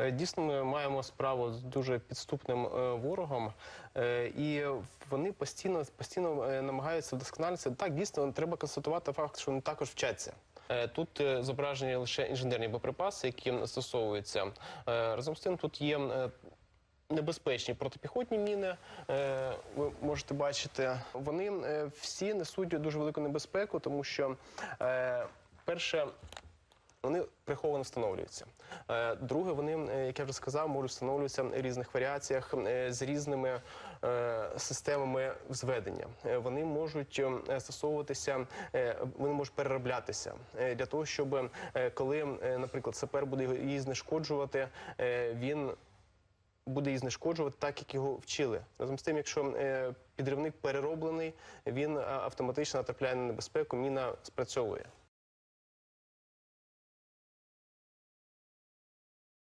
Е, Дійсно, ми маємо справу з дуже підступним е, ворогом, е, і вони постійно постійно намагаються вдосконалитися. Так, дійсно, треба констатувати факт, що вони також вчаться. Тут зображені лише інженерні боєприпаси, які застосовуються. Разом з тим, тут є небезпечні протипіхотні міни. Ви можете бачити, вони всі несуть дуже велику небезпеку, тому що перше. Вони приховано встановлюються. Е, Друге, вони, е, як я вже сказав, можуть встановлюватися в різних варіаціях е, з різними системами зведення. Вони можуть застосовуватися, е, вони можуть перероблятися для того, щоб коли, наприклад, сапер буде її знешкоджувати, він буде її знешкоджувати так, як його вчили. Разом з тим, якщо підривник перероблений, він автоматично натрапляє на небезпеку, міна спрацьовує.